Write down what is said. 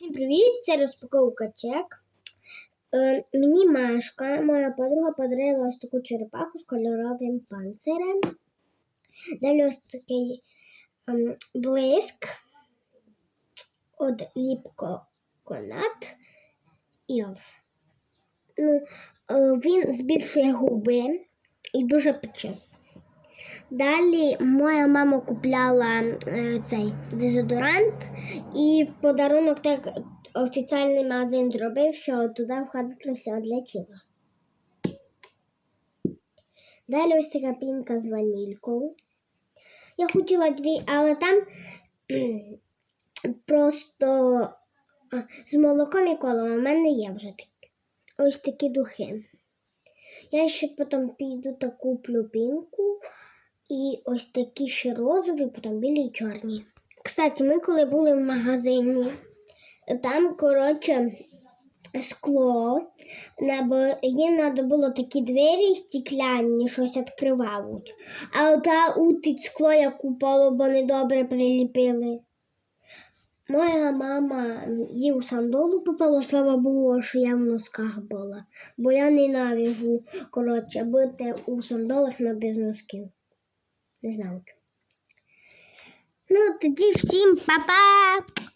Всім привіт! Це розпаковка чек. Е, мені Машка, моя подруга, подарила ось таку черепаху з кольоровим панцирем. Далі ось такий ем, блиск від ліпко конат. І. Ну, е, він збільшує губи і дуже пече. Далі моя мама купляла е, цей дезодорант, і в подарунок так офіційний магазин зробив, що туди входить все для тіла. Далі ось така пінка з ванількою. Я хотіла дві, але там просто з молоком і колом. У мене є вже такі. Ось такі духи. Я ще потім піду та куплю пінку. І ось такі ще розові, потім білі і чорні. Кстати, ми коли були в магазині, там, коротше, скло, бо їм треба було такі двері стекляні, щось відкривають. А ота утить скло, як упало, бо недобре приліпили. Моя мама їй у сандолу попало, слава Богу, що я в носках була. Бо я ненавижу, коротше, бути у сандалах на без носків. Не знаю. Ну, тоді всім па-па!